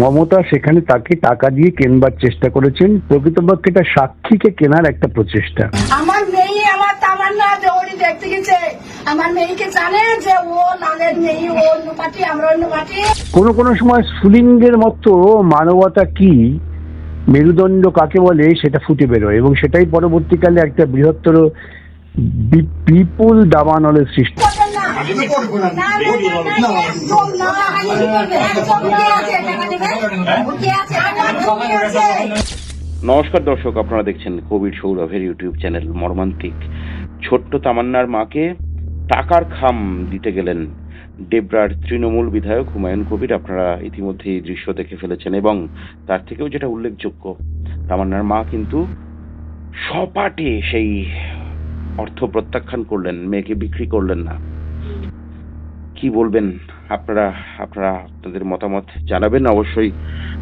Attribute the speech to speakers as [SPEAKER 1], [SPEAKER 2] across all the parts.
[SPEAKER 1] মমতা সেখানে তাকে টাকা দিয়ে কেনবার চেষ্টা করেছেন। প্রকৃতপক্ষে এটা সাক্ষীকে কেনার একটা প্রচেষ্টা।
[SPEAKER 2] আমার মেয়ে আমার তামান্না দেওয়ারি দেখতে গেছে। আমার মেয়েকে জানে যে ও লালের মেয়ে ও অন্য পার্টি আমরা অন্য পার্টি
[SPEAKER 1] কোনো কোনো সময় স্ফুলিঙ্গের মতো মানবতা কি মেরুদণ্ড কাকে বলে সেটা ফুটে বেরোয়। এবং সেটাই পরবর্তীকালে একটা বৃহত্তর বিপুল দাবানলের সৃষ্টি।
[SPEAKER 3] নমস্কার দর্শক, আপনারা দেখছেন কোভিড সৌরভের ইউটিউব চ্যানেল মর্মান্তিক। ছোট্ট তামান্নার মাকে টাকার খাম দিতে গেলেন ডেবরার তৃণমূল বিধায়ক হুমায়ুন কবির। আপনারা ইতিমধ্যে এই দৃশ্য দেখে ফেলেছেন এবং তার থেকেও যেটা উল্লেখযোগ্য, তামান্নার মা কিন্তু সপাটে সেই অর্থ প্রত্যাখ্যান করলেন, মেয়েকে বিক্রি করলেন না। কি বলবেন আপনারা আপনারা আপনাদের মতামত জানাবেন? অবশ্যই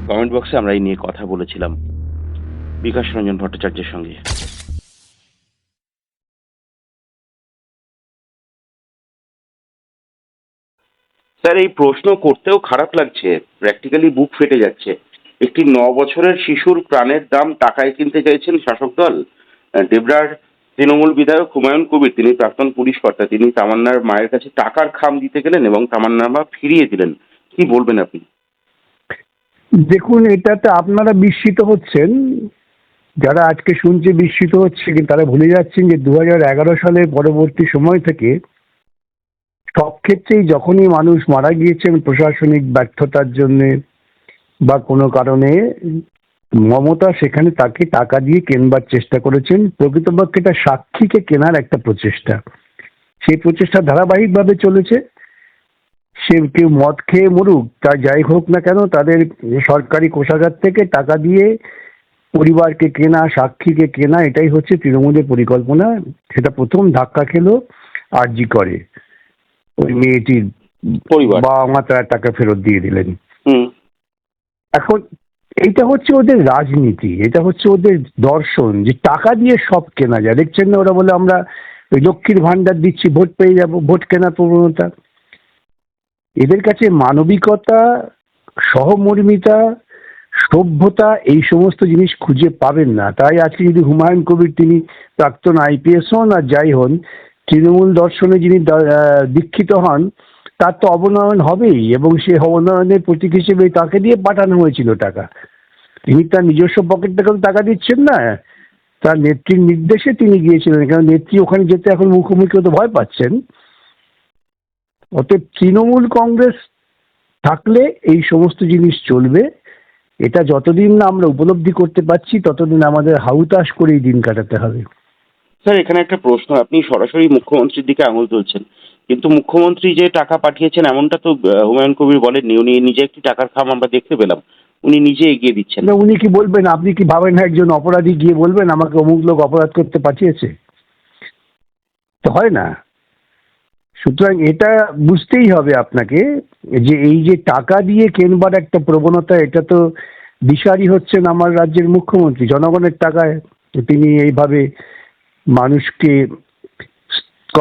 [SPEAKER 3] কমেন্ট বক্সে আমরা এই নিয়ে কথা বলেছিলাম। বিকাশ রঞ্জন ভট্টাচার্যের সঙ্গে। স্যার, এই প্রশ্ন করতেও খারাপ লাগছে। প্র্যাকটিক্যালি বুক ফেটে যাচ্ছে। একটি ন বছরের শিশুর প্রাণের দাম টাকায় কিনতে চাইছেন শাসক দল। ডেবরার তৃণমূল বিধায়ক হুমায়ুন কবির, তিনি প্রাক্তন পুলিশ কর্তা, তিনি তামান্নার মায়ের কাছে টাকার খাম দিতে গেলেন এবং তামান্নার মা ফিরিয়ে দিলেন। কি বলবেন আপনি?
[SPEAKER 1] দেখুন, এটাতে আপনারা বিস্মিত হচ্ছেন। যারা আজকে শুনছে বিস্মিত হচ্ছে, কিন্তু তারা ভুলে যাচ্ছেন যে দু সালের পরবর্তী সময় থেকে সব ক্ষেত্রেই যখনই মানুষ মারা গিয়েছেন প্রশাসনিক ব্যর্থতার জন্যে বা কোনো কারণে মমতা সেখানে তাকে টাকা দিয়ে কেনবার চেষ্টা করেছেন। প্রকৃতপক্ষে এটা সাক্ষীকে কেনার একটা প্রচেষ্টা। সেই প্রচেষ্টা ধারাবাহিকভাবে চলেছে। সে কেউ মদ খেয়ে মরুক তা যাই হোক না কেন তাদের সরকারি কোষাগার থেকে টাকা দিয়ে পরিবারকে কেনা সাক্ষীকে কেনা এটাই হচ্ছে তৃণমূলের পরিকল্পনা। সেটা প্রথম ধাক্কা খেলো আরজি করে। ওই মেয়েটির
[SPEAKER 3] পরিবার।
[SPEAKER 1] বাবা মা তারা টাকা ফেরত দিয়ে দিলেন। এখন এইটা হচ্ছে ওদের রাজনীতি, এটা হচ্ছে ওদের দর্শন, যে টাকা দিয়ে সব কেনা যায়। দেখছেন না ওরা বলে আমরা ওই লক্ষ্মীর ভান্ডার দিচ্ছি, ভোট পেয়ে যাব, ভোট কেনার প্রবণতা। এদের কাছে মানবিকতা, সহমর্মিতা, সভ্যতা, এই সমস্ত জিনিস খুঁজে পাবেন না। তাই আজকে যদি হুমায়ুন কবির তিনি প্রাক্তন আইপিএস হন আর যাই হন, তৃণমূল দর্শনে যিনি দীক্ষিত হন তার তো অবনয়ন হবেই এবং সে অবনয়নের প্রতীক হিসেবে তাকে দিয়ে পাঠানো হয়েছিল টাকা। তিনি তার নিজস্ব পকেট থেকে তো টাকা দিচ্ছেন না। তার নেত্রীর নির্দেশে তিনি গিয়েছিলেন কারণ নেত্রী ওখানে যেতে এখন মুখোমুখি হতে ভয় পাচ্ছেন। অতএব তৃণমূল কংগ্রেস থাকলে এই সমস্ত জিনিস চলবে। এটা যতদিন না আমরা উপলব্ধি করতে পারছি, ততদিন আমাদের হাউতাস করেই দিন কাটাতে হবে।
[SPEAKER 3] স্যার, এখানে একটা প্রশ্ন। আপনি সরাসরি মুখ্যমন্ত্রীর দিকে আঙুল তুলছেন। কিন্তু মুখ্যমন্ত্রী যে টাকা পাঠিয়েছেন, এমনটা তো হুমায়ুন কবির বলেননি উনি নিজে একটি টাকার খাম আমরা দেখতে পেলাম। উনি নিজে এগিয়ে দিচ্ছেন।
[SPEAKER 1] না, উনি কি বলবেন? আপনি কি ভাবেন একজন অপরাধী গিয়ে বলবেন, আমাকে অমুক লোক অপরাধ করতে পাঠিয়েছে? তো হয় না। সুতরাং এটা বুঝতেই হবে আপনাকে যে এই যে টাকা দিয়ে কেনবার একটা প্রবণতা, এটা তো দিশারি হচ্ছেন আমার রাজ্যের মুখ্যমন্ত্রী। জনগণের টাকায় তিনি এইভাবে মানুষকে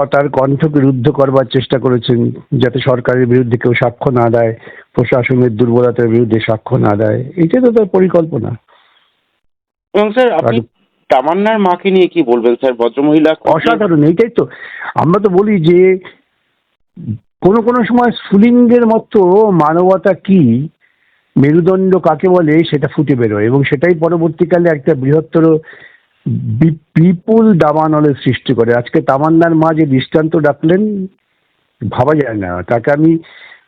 [SPEAKER 1] তার কণ্ঠকে রুদ্ধ করবার চেষ্টা করেছেন যাতে সরকারের বিরুদ্ধে কেউ সাক্ষ্য না দেয় প্রশাসনের দুর্বলতার বিরুদ্ধে সাক্ষ্য না দেয় এটাই তো তার পরিকল্পনা।
[SPEAKER 3] এবং স্যার আপনি তামান্নার মাকে নিয়ে কি বলবেন স্যার? ভদ্রমহিলা
[SPEAKER 1] অসাধারণ এইটাই তো। আমরা তো বলি যে কোনো কোনো সময় স্ফুলিঙ্গের মতো মানবতা কি মেরুদণ্ড কাকে বলে সেটা ফুটে বেরোয়। এবং সেটাই পরবর্তীকালে একটা বৃহত্তর বিপুল দাবানলের সৃষ্টি করে। আজকে তামান্নার মা যে দৃষ্টান্ত ডাকলেন, ভাবা যায় না। তাকে আমি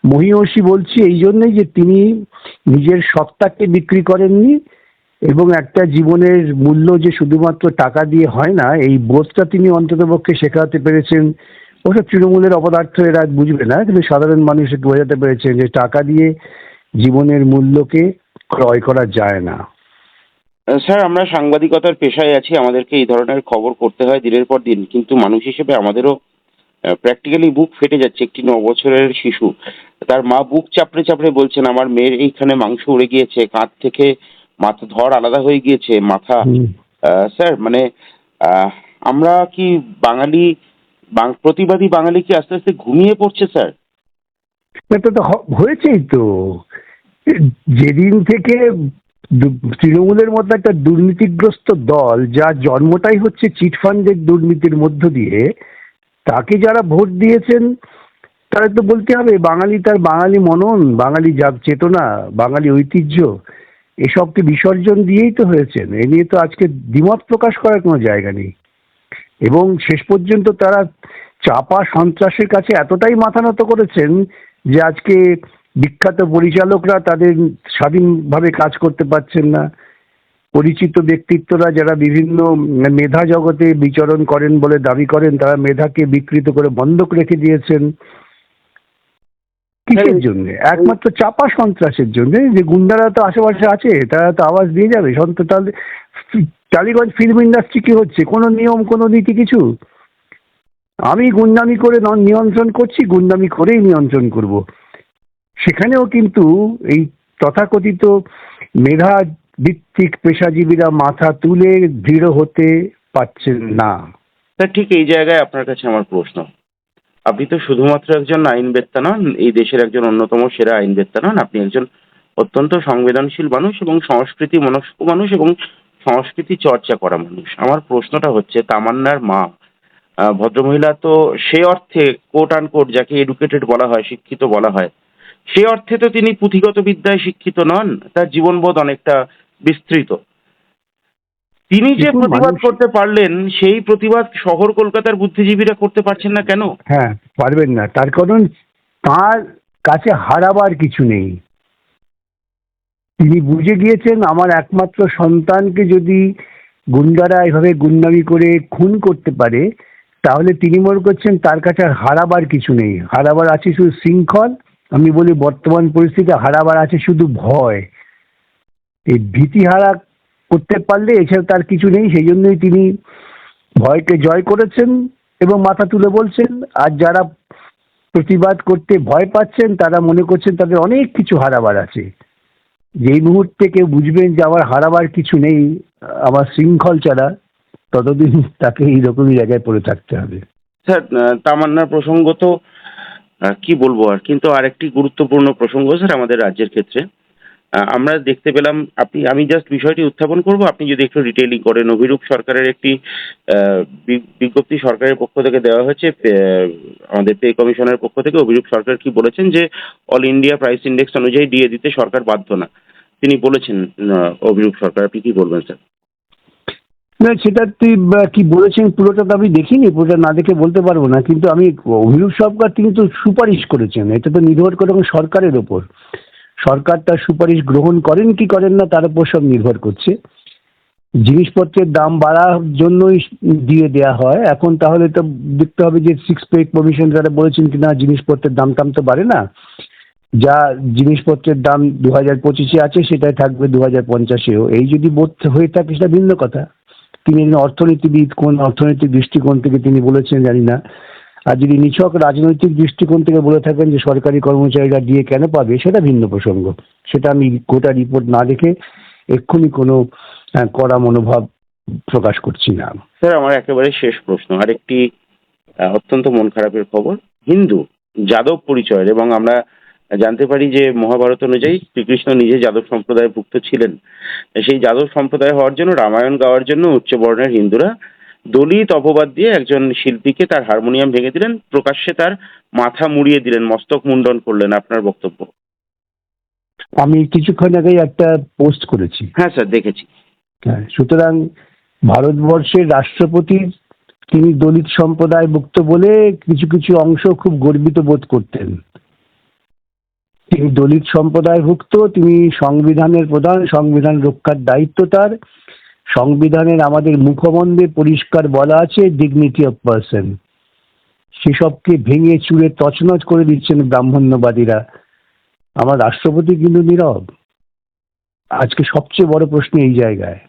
[SPEAKER 1] মহিয়সী বলছি, এই জন্যই যে তিনি নিজের সত্তাকে বিক্রি করেননি এবং একটা জীবনের মূল্য যে শুধুমাত্র টাকা দিয়ে হয় না, এই বোধটা তিনি অন্ততপক্ষে শেখাতে পেরেছেন। ওসব তৃণমূলের অপদার্থ এরা বুঝবে না, কিন্তু সাধারণ মানুষকে বোঝাতে পেরেছেন যে টাকা দিয়ে জীবনের মূল্যকে ক্রয় করা যায় না।
[SPEAKER 3] স্যার আমরা সাংবাদিকতার পেশায় আছি আমাদেরকে এই ধরনের খবর করতে হয় দিনের পর দিন। কিন্তু মানুষ হিসেবে আমাদেরও প্র্যাকটিক্যালি বুক ফেটে যাচ্ছে একটি ন বছরের শিশু। তার মা বুক চাপড়ে চাপড়ে বলছেন আমার মেয়ের এইখানে মাংস উড়ে গিয়েছে কাঁধ থেকে মাথা ধর আলাদা হয়ে গিয়েছে মাথা। স্যার মানে আমরা কি বাঙালি প্রতিবাদী বাঙালি কি আস্তে আস্তে ঘুমিয়ে পড়ছে স্যার?
[SPEAKER 1] এটা তো হয়েছেই তো। যেদিন থেকে তৃণমূলের মতো একটা দুর্নীতিগ্রস্ত দল, যার জন্মটাই হচ্ছে চিটফান্ডের দুর্নীতির মধ্য দিয়ে, তাকে যারা ভোট দিয়েছেন, তারা তো বলতে হবে, বাঙালি তার বাঙালি মনন, বাঙালি যা চেতনা, বাঙালি ঐতিহ্য, এসবকে বিসর্জন দিয়েই তো হয়েছেন। এ নিয়ে তো আজকে দ্বিমত প্রকাশ করার কোনো জায়গা নেই। এবং শেষ পর্যন্ত তারা চাপা সন্ত্রাসের কাছে এতটাই মাথা নত করেছেন যে আজকে বিখ্যাত পরিচালকরা তাদের স্বাধীনভাবে কাজ করতে পারছেন না। পরিচিত ব্যক্তিত্বরা যারা বিভিন্ন মেধা জগতে বিচরণ করেন বলে দাবি করেন তারা মেধাকে বিকৃত করে বন্ধক রেখে দিয়েছেন। কিসের জন্য? একমাত্র চাপা সন্ত্রাসের জন্য? যে গুন্ডারা তো আশেপাশে আছে তারা তো আওয়াজ দিয়ে যাবে। সন্ত তাহলে টালিগঞ্জ ফিল্ম ইন্ডাস্ট্রি কি হচ্ছে? কোনো নিয়ম কোনো নীতি কিছু? আমি গুন্ডামি করে নিয়ন্ত্রণ করছি গুন্ডামি করেই নিয়ন্ত্রণ করব। সেখানেও কিন্তু এই তথাকথিত মেধা ভিত্তিক পেশাজীবীরা মাথা তুলে দৃঢ় হতে পারছেন না।
[SPEAKER 3] ঠিক এই জায়গায় আপনার কাছে আমার প্রশ্ন। আপনি তো শুধুমাত্র একজন আইনবেত্তা নন, এই দেশের একজন অন্যতম সেরা আইনবেত্তা নন। আপনি একজন অত্যন্ত সংবেদনশীল মানুষ এবং সংস্কৃতি মনস্ক মানুষ এবং সংস্কৃতি চর্চা করা মানুষ। আমার প্রশ্নটা হচ্ছে, তামান্নার মা ভদ্রমহিলা তো সে অর্থে কোট আন কোট যাকে এডুকেটেড বলা হয়, শিক্ষিত বলা হয় সে অর্থে তো তিনি পুঁথিগত বিদ্যায় শিক্ষিত নন তার জীবনবোধ অনেকটা বিস্তৃত। তিনি যে প্রতিবাদ করতে পারলেন সেই প্রতিবাদ শহর কলকাতার বুদ্ধিজীবীরা করতে পারছেন না কেন?
[SPEAKER 1] হ্যাঁ পারবেন না। তার কারণ তার কাছে হারাবার কিছু নেই। তিনি বুঝে গিয়েছেন আমার একমাত্র সন্তানকে যদি গুন্ডারা এভাবে গুন্ডামি করে খুন করতে পারে তাহলে তিনি মনে করছেন তার কাছে আর হারাবার কিছু নেই। হারাবার আছে শুধু শৃঙ্খল আমি বলি, বর্তমান পরিস্থিতিতে হারাবার আছে শুধু ভয়। এই ভীতি হারা করতে পারলে এছাড়া তার কিছু নেই, সেই জন্যই তিনি ভয়কে জয় করেছেন এবং মাথা তুলে বলছেন। আর যারা প্রতিবাদ করতে ভয় পাচ্ছেন, তারা মনে করছেন তাদের অনেক কিছু হারাবার আছে। যেই মুহূর্তে কেউ বুঝবেন যে আমার হারাবার কিছু নেই, আমার শৃঙ্খল ছাড়া, ততদিন তাকে এইরকমই জায়গায় পড়ে থাকতে হবে।
[SPEAKER 3] স্যার তামান্নার প্রসঙ্গ তো কি বলব আর? কিন্তু আরেকটি গুরুত্বপূর্ণ প্রসঙ্গ স্যার আমাদের রাজ্যের ক্ষেত্রে। আমরা দেখতে পেলাম, আপনি, আমি জাস্ট বিষয়টি উত্থাপন করব, আপনি যদি একটু ডিটেইলিং করেন, অভিরূপ সরকারের একটি বিজ্ঞপ্তি সরকারের পক্ষ থেকে দেওয়া হয়েছে আমাদের পে কমিশনের পক্ষ থেকে অভিরূপ সরকার কি বলেছেন যে অল ইন্ডিয়া প্রাইস ইন্ডেক্স অনুযায়ী দিয়ে দিতে সরকার বাধ্য না। তিনি বলেছেন অভিরূপ সরকার, আপনি কি বলবেন স্যার
[SPEAKER 1] না, সেটা তুই কি বলেছেন পুরোটা তো আমি দেখিনি, পুরোটা না দেখে বলতে পারব না, কিন্তু আমি অভিরূপ সরকার তিনি তো সুপারিশ করেছেন, এটা তো নির্ভর করে সরকারের ওপর। সরকার তার সুপারিশ গ্রহণ করেন কি করেন না, তার উপর সব নির্ভর করছে। জিনিসপত্রের দাম বাড়ার জন্যই দিয়ে দেয়া হয়, এখন তাহলে তো দেখতে হবে যে সিক্স পে কমিশন যারা বলেছেন কি না জিনিসপত্রের দাম টাম তো বাড়ে না। যা জিনিসপত্রের দাম দু হাজার পঁচিশে আছে, সেটাই থাকবে দু হাজার পঞ্চাশেও। এই যদি বোধ হয়ে থাকে, সেটা ভিন্ন কথা। তিনি একজন অর্থনীতিবিদ, কোন অর্থনৈতিক দৃষ্টিকোণ থেকে তিনি বলেছেন জানি না। আর যদি নিছক রাজনৈতিক দৃষ্টিকোণ থেকে বলে থাকেন যে সরকারি কর্মচারীরা দিয়ে কেন পাবে, সেটা ভিন্ন প্রসঙ্গ। সেটা আমি গোটা রিপোর্ট না দেখে এক্ষুনি কোনো কড়া মনোভাব প্রকাশ করছি না।
[SPEAKER 3] স্যার, আমার একেবারে শেষ প্রশ্ন। আরেকটি অত্যন্ত মন খারাপের খবর। হিন্দু, যাদব পরিচয়ের এবং আমরা জানতে পারি যে মহাভারত অনুযায়ী শ্রীকৃষ্ণ নিজে যাদব সম্প্রদায় ভুক্ত ছিলেন। সেই যাদব সম্প্রদায় হওয়ার জন্য রামায়ণ গাওয়ার জন্য উচ্চ বর্ণের হিন্দুরা দলিত অপবাদ দিয়ে একজন শিল্পীকে তার হারমোনিয়াম ভেঙে দিলেন প্রকাশ্যে তার মাথা মুড়িয়ে দিলেন মস্তক মুন্ডন করলেন আপনার বক্তব্য।
[SPEAKER 1] আমি কিছুক্ষণ আগে একটা পোস্ট করেছি।
[SPEAKER 3] হ্যাঁ স্যার দেখেছি।
[SPEAKER 1] হ্যাঁ সুতরাং ভারতবর্ষের রাষ্ট্রপতির তিনি দলিত সম্প্রদায়ভুক্ত বলে কিছু কিছু অংশ খুব গর্বিত বোধ করতেন। তিনি দলিত সম্প্রদায়ভুক্ত, তিনি সংবিধানের প্রধান, সংবিধান রক্ষার দায়িত্ব তার। সংবিধানের আমাদের মুখবন্ধে পরিষ্কার বলা আছে ডিগনিটি অফ পার্সন সেসবকে ভেঙে চুড়ে তছনছ করে দিচ্ছেন ব্রাহ্মণ্যবাদীরা। আমার রাষ্ট্রপতি কিন্তু নীরব। আজকে সবচেয়ে বড় প্রশ্ন এই জায়গায়।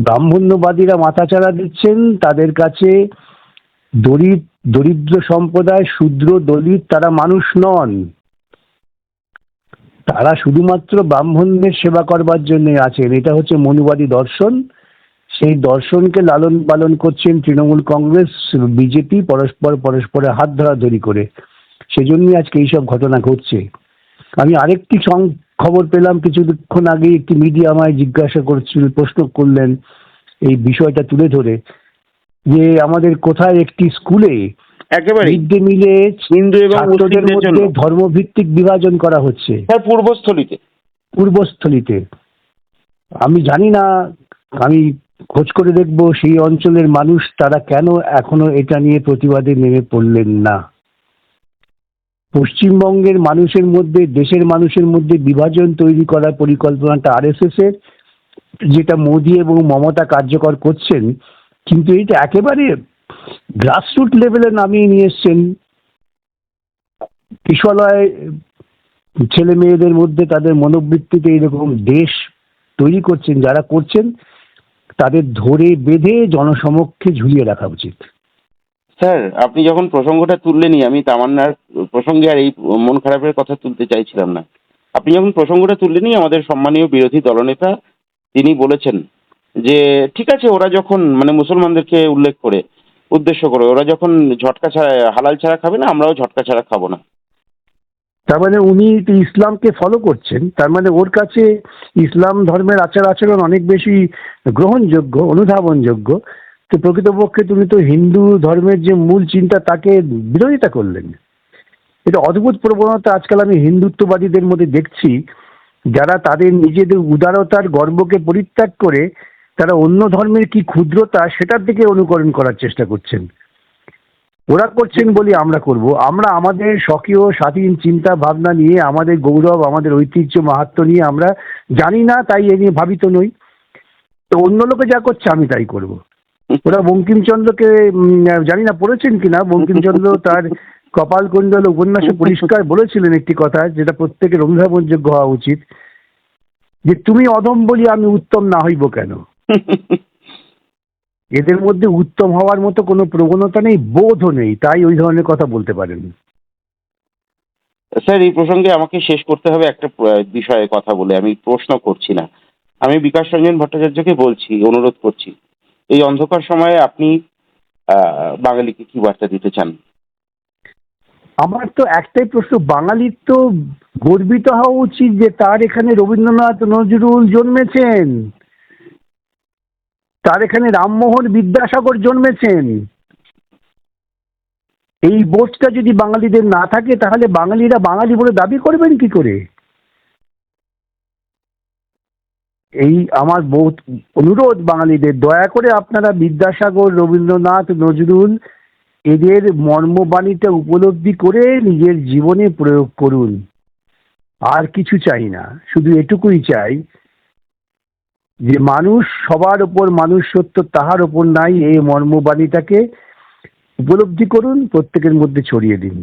[SPEAKER 1] ব্রাহ্মণ্যবাদীরা মাথাচাড়া দিচ্ছেন, তাদের কাছে দরিদ, দরিদ্র সম্প্রদায়, শূদ্র, দলিত, তারা মানুষ নন। তারা শুধুমাত্র ব্রাহ্মণদের সেবা করবার জন্য আছেন। এটা হচ্ছে মনুবাদী দর্শন। সেই দর্শনকে লালন পালন করছেন তৃণমূল কংগ্রেস, বিজেপি, পরস্পর পরস্পরের হাত ধরাধরি করে। সেজন্যই আজকে এইসব ঘটনা ঘটছে। আমি আরেকটি সং- খবর পেলাম, কিছুক্ষণ আগে একটি মিডিয়া আমায় জিজ্ঞাসা করছিল, প্রশ্ন করলেন এই বিষয়টা তুলে ধরে যে আমাদের কোথায় একটি স্কুলে
[SPEAKER 3] একেবারে
[SPEAKER 1] মিড ডে মিলে
[SPEAKER 3] হিন্দু এবং মুসলিমদের
[SPEAKER 1] মধ্যে ধর্মভিত্তিক বিভাজন করা হচ্ছে।
[SPEAKER 3] স্যার পূর্বস্থলীতে।
[SPEAKER 1] পূর্বস্থলীতে। আমি জানি না আমি খোঁজ করে দেখব সেই অঞ্চলের মানুষ তারা কেন এখনও এটা নিয়ে প্রতিবাদে নেমে পড়লেন না। পশ্চিমবঙ্গের মানুষের মধ্যে দেশের মানুষের মধ্যে বিভাজন তৈরি করার পরিকল্পনাটা আরএসএস এর যেটা মোদী এবং মমতা কার্যকর করছেন কিন্তু এটা একেবারে গ্রাসরুট লেভেলে নামিয়ে নিয়ে এসছেন। কিশলয় ছেলে মেয়েদের মধ্যে তাদের মনোবৃত্তিতে এরকম দেশ তৈরি করছেন, যারা করছেন, তাদের ধরে বেঁধে জনসমক্ষে ঝুলিয়ে রাখা উচিত।
[SPEAKER 3] স্যার, আপনি যখন প্রসঙ্গটা তুললেনই, আমি তামান্নার প্রসঙ্গে আর এই মন খারাপের কথা তুলতে চাইছিলাম না। আপনি যখন প্রসঙ্গটা তুললেনই, আমাদের সম্মানীয় বিরোধী দলনেতা তিনি বলেছেন যে, ঠিক আছে, ওরা যখন মানে মুসলমানদেরকে উল্লেখ করে উদ্দেশ্য করে, ওরা যখন ঝটকা ছাড়া, হালাল ছাড়া খাবে না, আমরাও ঝটকা ছাড়া খাব না।
[SPEAKER 1] তার মানে উনি ইসলামকে ফলো করছেন, তার মানে ওর কাছে ইসলাম ধর্মের আচার আচরণ অনেক বেশি গ্রহণযোগ্য, অনুধাবনযোগ্য। তো প্রকৃতপক্ষে তুমি তো হিন্দু ধর্মের যে মূল চিন্তা, তাকে বিরোধিতা করলেন। এটা অদ্ভুত প্রবণতা আজকাল আমি হিন্দুত্ববাদীদের মধ্যে দেখছি, যারা তাদের নিজেদের উদারতার গর্বকে পরিত্যাগ করে তারা অন্য ধর্মের কি ক্ষুদ্রতা সেটার দিকে অনুকরণ করার চেষ্টা করছেন। ওরা করছেন বলি আমরা করব। আমরা আমাদের স্বকীয় স্বাধীন চিন্তা ভাবনা নিয়ে, আমাদের গৌরব, আমাদের ঐতিহ্য মাহাত্ম নিয়ে আমরা জানি না, তাই এ নিয়ে ভাবিত নই। তো অন্য লোকে যা করছে আমি তাই করব। ওরা বঙ্কিমচন্দ্রকে জানি না পড়েছেন কিনা বঙ্কিমচন্দ্র তার কপাল কুণ্ডল উপন্যাসে পরিষ্কার বলেছিলেন একটি কথা, যেটা প্রত্যেকের অনুধাবনযোগ্য হওয়া উচিত, যে তুমি অধম বলি আমি উত্তম না হইব কেন? এদের মধ্যে উত্তম হওয়ার মতো কোনো প্রবণতা নেই বোধও নেই তাই ওই ধরনের কথা বলতে পারেন।
[SPEAKER 3] স্যার এই প্রসঙ্গে আমাকে শেষ করতে হবে একটা বিষয়ে কথা বলে আমি প্রশ্ন করছি না। আমি বিকাশ রঞ্জন ভট্টাচার্যকে বলছি অনুরোধ করছি। এই অন্ধকার সময়ে আপনি বাঙালিকে কি বার্তা দিতে চান?
[SPEAKER 1] আমার তো একটাই প্রশ্ন বাঙালির তো গর্বিত হওয়া উচিত যে তার এখানে রবীন্দ্রনাথ নজরুল জন্মেছেন। তার এখানে রামমোহন বিদ্যাসাগর জন্মেছেন। এই বোধটা যদি বাঙালিদের না থাকে, তাহলে বাঙালিরা বাঙালি বলে দাবি করবেন কি করে? এই আমার বহুত অনুরোধ বাঙালিদের, দয়া করে আপনারা বিদ্যাসাগর, রবীন্দ্রনাথ, নজরুল এদের মর্মবাণীটা উপলব্ধি করে নিজের জীবনে প্রয়োগ করুন। আর কিছু চাই না, শুধু এটুকুই চাই যে মানুষ, সবার উপর মানুষ সত্য তাহার উপর নাই, এই মর্মবাণীটাকে উপলব্ধি করুন, প্রত্যেকের মধ্যে ছড়িয়ে দিন।